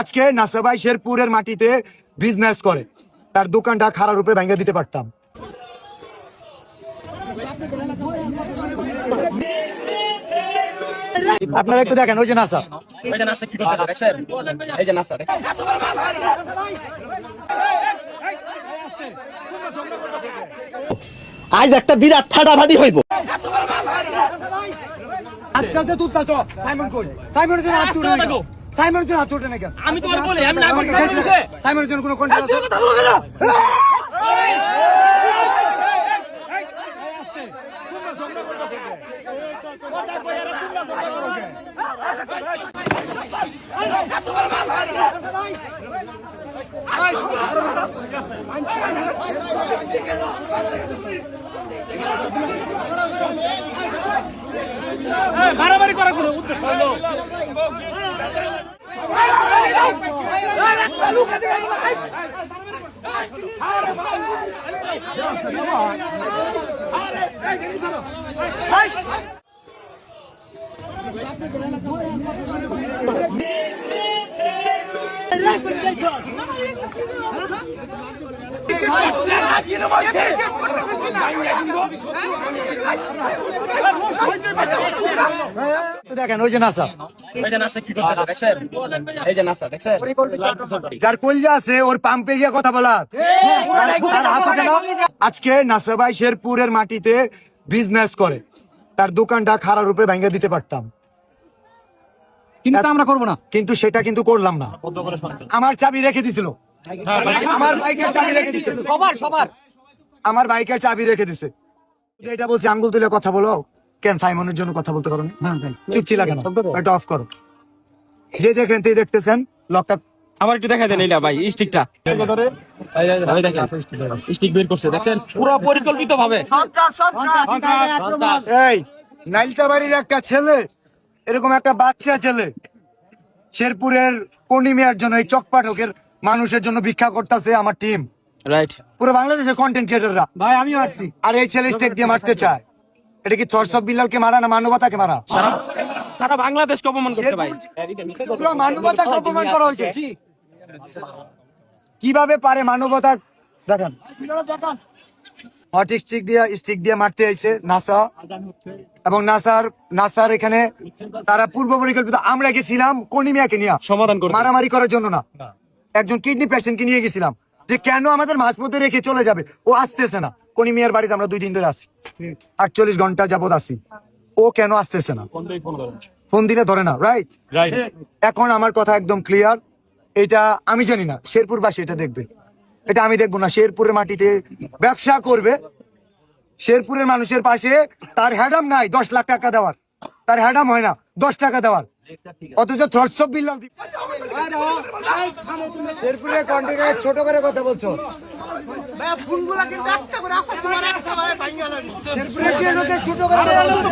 আজকে নাসাবাই শেরপুরের মাটিতে বিজনেস করে। তার দোকানটা খারাপ উপরে ভেঙে দিতে পারতাম। আপনারা একটু দেখেন ওই যে নাসা। এই যে আজ একটা বিরাট ফাটাফাটি হইব। আজকাল তো তুলতাছ সাইমন কই? সাইমনের জন্য হাত? সাইমনের জন্য হাত উঠে না কেন? আমি তোমার বলি আমি না বলি? সাইমনের জন্য কোনো কন্ট্রোল আছে? মারামারি করার কোনো উদ্দেশ্য হলো? একটু দেখেন ওই যে নাসা। এই যে নাস্তা কি করতেছে দেখছেন? এই যে নাস্তা দেখছেন? যার কলজা আছে ওর পাম্পে গিয়ে কথা বলা। আজকে নাসাবাই শেরপুরের মাটিতে বিজনেস করে। তার দোকানটা খারাপ উপরে ভেঙে দিতে পারতাম। কিন্তু আমরা করব না। কিন্তু সেটা কিন্তু করলাম না। আমার চাবি রেখে দিছিল। আমার বাইকের চাবি রেখে দিছিল। সবার সবার। আমার বাইকের চাবি রেখে দিছে। এটা বলছি আঙ্গুল তুলে কথা বলো। কেন সাইমনের জন্য কথা বলতে পারো না? চুপ ছিল কেন? এটা অফ করো। যে যেখান থেকে দেখতেছেন লকটা আমার একটু দেখা দেন এইলা ভাই স্টিকটা ভাই দেখেন স্টিক বের করছে দেখছেন? পুরো পরিকল্পিত ভাবে এই নাইলতা বাড়ির একটা ছেলে এরকম একটা বাচ্চা ছেলে শেরপুরের কনিমিয়ার জন্য এই চকপাঠকের মানুষের জন্য ভিক্ষা করতেছে আমার টিম রাইট পুরো বাংলাদেশের কন্টেন্ট ক্রিয়েটররা ভাই আমিও আসছি। আর এই ছেলে স্টেক দিয়ে মারতে চায়। এটা কি থরসব বিল্লালকে মারা না মানবতাকে মারা? সারা বাংলাদেশকে অপমান করতে ভাই। পুরো মানবতাকে অপমান করা হয়েছে। কীভাবে পারে মানবতা? দেখেন। হট স্টিক দিয়ে স্টিক দিয়ে মারতে আইছে নাসা। এবং নাসার নাসার এখানে তারা পূর্ব পরিকল্পিত। আমরা গেছিলাম কনিমিয়াকে নিয়ে। সমাধান মারামারি করার জন্য না। একজন কিডনি পেশেন্টকে নিয়ে গেছিলাম। যে কেন আমাদের মাঝপথে রেখে চলে যাবে? ও আসতেছে না। কনিমিয়ার বাড়িতে আমরা দুই দিন ধরে আসি। আটচল্লিশ ঘণ্টা যাবত আসি। ও কেন আসতেছে না? ফোন দিলে ধরে না রাইট এখন আমার কথা একদম ক্লিয়ার এটা আমি জানি না শেরপুর শেরপুরবাসী এটা দেখবে। এটা আমি দেখব না শেরপুরের মাটিতে ব্যবসা করবে। শেরপুরের মানুষের পাশে তার হ্যাডাম নাই দশ লাখ টাকা দেওয়ার। তার হ্যাডাম হয় না দশ টাকা দেওয়ার। অথচ বিল্লাল কন্টেনার ছোট করে কথা বলছো। ছোট করে কথা বলছো?